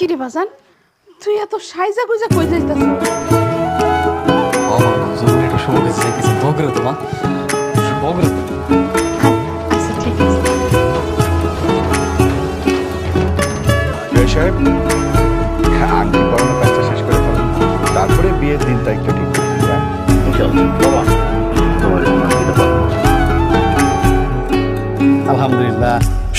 কি রে বাজান? তুই এত সাইজা গুজা কই যাইতাছ বাবা জরুরি একটা করে করে। আচ্ছা সাহেব আংটি কাজটা শেষ করে ফেলেন। তারপরে বিয়ের দিন তারিখটা ঠিক করে পরাবো। আলহামদুলিল্লাহ।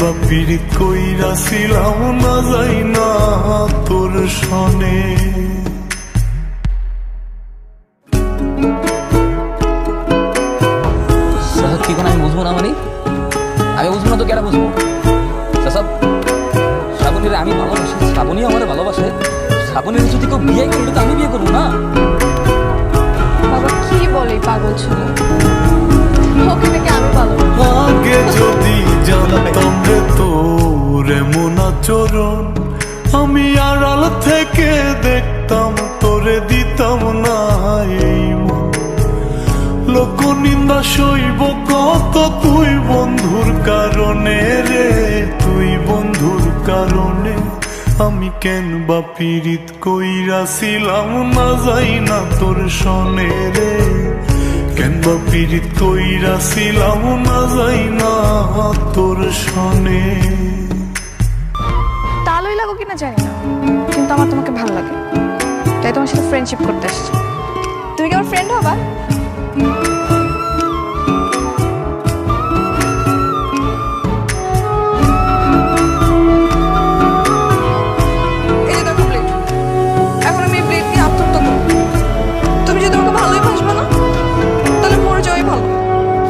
বা পীড়িত কইরা ছিলাম না যাই না তোর সনে। আমি বুঝব না মানে? আমি বুঝব না তো কেন বুঝব? শ্রাবণীর আমি ভালোবাসি শ্রাবণী আমার ভালোবাসে। শ্রাবণীর যদি কেউ বিয়ে করবে তো আমি বিয়ে করব না। বাবা কি বলে পাগল ছেলে? আচরণ আমি আর আড়াল থেকে দেখতাম, তোরে দিতাম না এই মন। লোক নিন্দা সইব কত তুই বন্ধুর কারণে রে, তুই বন্ধুর কারণে। আমি কেন বা পীড়িত কইরাছিলাম না যাই না তোর সনে রে। কেন বা পীড়িত কইরাছিলাম না যাই না তোর সনে। তালই লাগো কিনা জানি না, কিন্তু আমার তোমাকে ভালো লাগে। তাই তোমার সাথে ফ্রেন্ডশিপ করতে আসছি তুমি কি আমার ফ্রেন্ড হবা?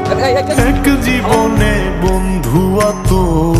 ভালোই এক জীবনে বন্ধু কয়জনার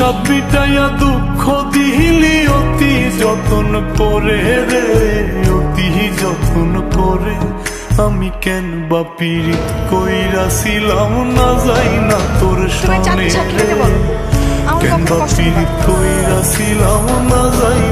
সব মিটাইয়া দুঃখ দিলি অতি যতন করে রে অতি যতন করে। আমি কেন বা পীড়িত কইরাছিলাম না যাই না তোর সামনে কেন বা পীড়িত কইরাছিলাম না যাই